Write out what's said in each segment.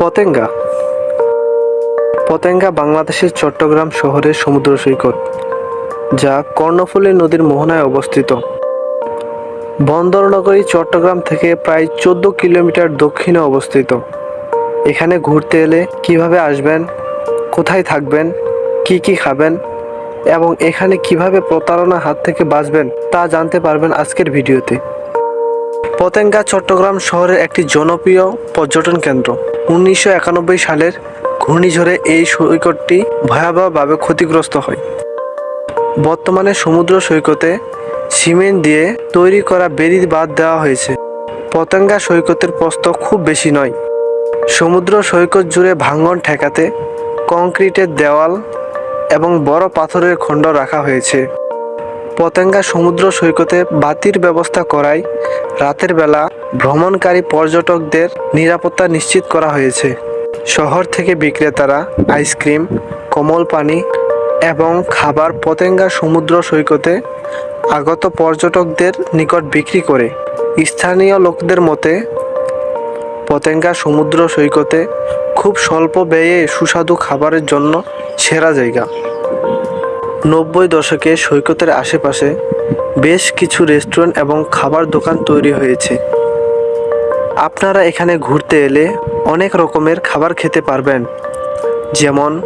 পতেঙ্গা। পতেঙ্গা বাংলাদেশের চট্টগ্রাম শহরের সমুদ্র সৈকত, যা কর্ণফুলী নদীর মোহনায় অবস্থিত। বন্দরনগরী চট্টগ্রাম থেকে প্রায় চোদ্দ কিলোমিটার দক্ষিণে অবস্থিত। এখানে ঘুরতে এলে কীভাবে আসবেন, কোথায় থাকবেন, কি কি খাবেন, এবং এখানে কীভাবে প্রতারণা হাত থেকে বাঁচবেন, তা জানতে পারবেন আজকের ভিডিওতে। পতেঙ্গা চট্টগ্রাম শহরের একটি জনপ্রিয় পর্যটন কেন্দ্র। উনিশশো একানব্বই সালের ঘূর্ণিঝড়ে এই সৈকতটি ভয়াবহভাবে ক্ষতিগ্রস্ত হয়। বর্তমানে সমুদ্র সৈকতে সিমেন্ট দিয়ে তৈরি করা বেরি বাদ দেওয়া হয়েছে। পতেঙ্গা সৈকতের প্রস্থ খুব বেশি নয়। সমুদ্র সৈকত জুড়ে ভাঙন ঠেকাতে কংক্রিটের দেওয়াল এবং বড় পাথরের খণ্ড রাখা হয়েছে। পতেঙ্গা সমুদ্র সৈকতে বাতির ব্যবস্থা করায় রাতের বেলা ভ্রমণকারী পর্যটকদের নিরাপত্তা নিশ্চিত করা হয়েছে। শহর থেকে বিক্রেতারা আইসক্রিম, কোমল পানি এবং খাবার পতেঙ্গা সমুদ্র সৈকতে আগত পর্যটকদের নিকট বিক্রি করে। স্থানীয় লোকদের মতে, পতেঙ্গা সমুদ্র সৈকতে খুব স্বল্প ব্যয়ে সুস্বাদু খাবারের জন্য সেরা জায়গা। নব্বই দশকে সৈকতের আশেপাশে বেশ কিছু রেস্টুরেন্ট এবং খাবার দোকান তৈরি হয়েছে। আপনারা এখানে ঘুরতে এলে অনেক রকমের খাবার খেতে পারবেন। যেমন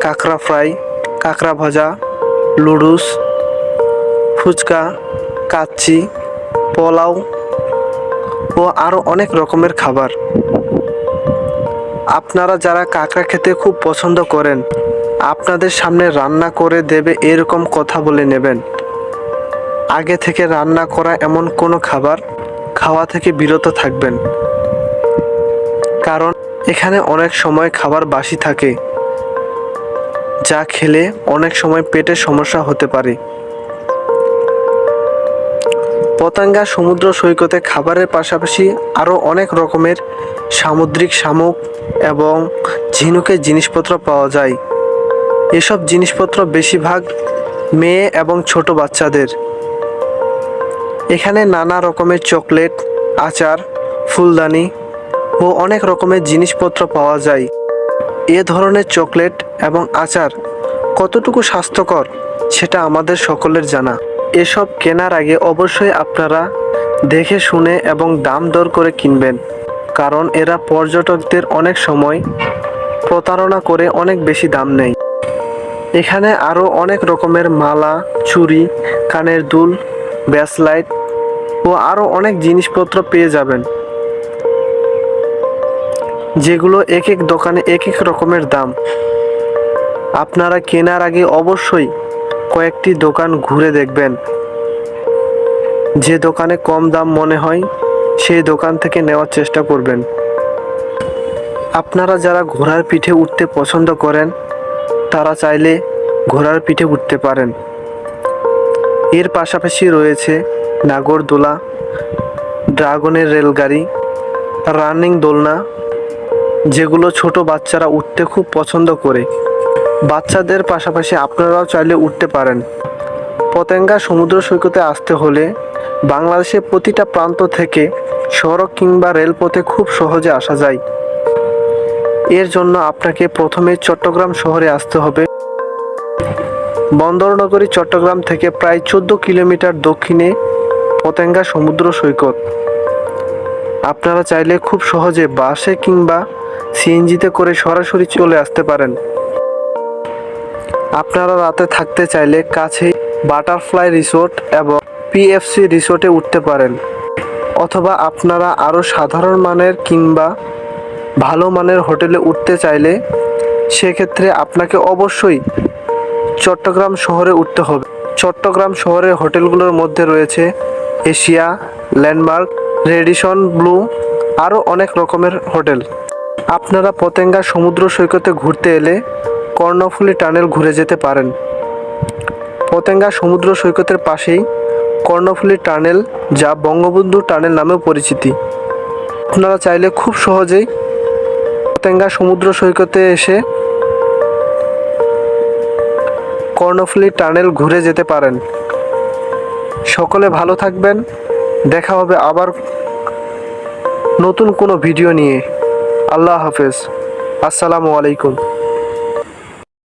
কাঁকড়া ফ্রাই, কাঁকড়া ভাজা লুডুস ফুচকা, কাচ্চি, পোলাও ও আরও অনেক রকমের খাবার। আপনারা যারা কাঁকড়া খেতে খুব পছন্দ করেন আপনাদের সামনে রান্না করে দেবে এরকম কথা বলে নেবেন। আগে থেকে রান্না করা এমন কোনো খাবার খাওয়া থেকে বিরত থাকবেন। কারণ এখানে অনেক সময় খাবার বাসি থাকে, যা খেলে অনেক সময় পেটের সমস্যা হতে পারে। পতাঙ্গা সমুদ্র সৈকতে খাবারের পাশাপাশি আরও অনেক রকমের সামুদ্রিক শামুক এবং ঝিনুকের জিনিসপত্র পাওয়া যায়। এসব জিনিসপত্র বেশিরভাগ মেয়ে এবং ছোট বাচ্চাদের। এখানে নানা রকমের চকলেট, আচার, ফুলদানি ও অনেক রকমের জিনিসপত্র পাওয়া যায়। এ ধরনের চকলেট এবং আচার কতটুকু স্বাস্থ্যকর সেটা আমাদের সকলের জানা। এসব কেনার আগে অবশ্যই আপনারা দেখে শুনে এবং দাম দর করে কিনবেন, কারণ এরা পর্যটকদের অনেক সময় প্রতারণা করে অনেক বেশি দাম নেয়। এখানে আরও অনেক রকমের মালা চুড়ি কানের দুল, ব্যাসলাইট ও আরও অনেক জিনিসপত্র পেয়ে যাবেন। যেগুলো এক এক দোকানে এক এক রকমের দাম। আপনারা কেনার আগে অবশ্যই কয়েকটি দোকান ঘুরে দেখবেন। যে দোকানে কম দাম মনে হয়, সেই দোকান থেকে নেওয়ার চেষ্টা করবেন। আপনারা যারা ঘোড়ার পিঠে উঠতে পছন্দ করেন তারা চাইলে ঘোড়ার পিঠে উঠতে পারেন। এর পাশাপাশি রয়েছে নাগরদোলা ড্রাগনের রেলগাড়ি, রানিং দোলনা, যেগুলো ছোট বাচ্চারা উঠতে খুব পছন্দ করে। বাচ্চাদের পাশাপাশি আপনারাও চাইলে উঠতে পারেন। পতেঙ্গা সমুদ্র সৈকতে আসতে হলে বাংলাদেশের প্রতিটা প্রান্ত থেকে সড়ক কিংবা রেলপথে খুব সহজে আসা যায়। এর জন্য আপনাকে প্রথমে চট্টগ্রাম শহরে আসতে হবে। বন্দরনগরী চট্টগ্রাম থেকে প্রায় চোদ্দ কিলোমিটার দক্ষিণে পতেঙ্গা সমুদ্র সৈকত। আপনারা চাইলে খুব সহজে বাসে কিংবা সিএনজিতে করে সরাসরি চলে আসতে পারেন। আপনারা রাতে থাকতে চাইলে কাছেই বাটারফ্লাই রিসোর্ট এবং পিএফসি রিসোর্টে উঠতে পারেন। অথবা আপনারা আরও সাধারণ মানের কিংবা ভালো মানের হোটেলে উঠতে চাইলে সেক্ষেত্রে আপনাকে অবশ্যই চট্টগ্রাম শহরে উঠতে হবে। চট্টগ্রাম শহরের হোটেলগুলোর মধ্যে রয়েছে এশিয়া, ল্যান্ডমার্ক রেডিসন ব্লু, আরও অনেক রকমের হোটেল। আপনারা পতেঙ্গা সমুদ্র সৈকতে ঘুরতে এলে কর্ণফুলী টানেল ঘুরে যেতে পারেন। পতেঙ্গা সমুদ্র সৈকতের পাশেই কর্ণফুলী টানেল যা বঙ্গবন্ধু টানেল নামেও পরিচিতি। আপনারা চাইলে খুব সহজেই পতেঙ্গা সমুদ্র সৈকতে এসে কর্ণফুলি টানেল ঘুরে যেতে পারেন। সকলে ভালো থাকবেন। দেখা হবে আবার নতুন কোনো ভিডিও নিয়ে। আল্লাহ হাফেজ। আসসালামু আলাইকুম।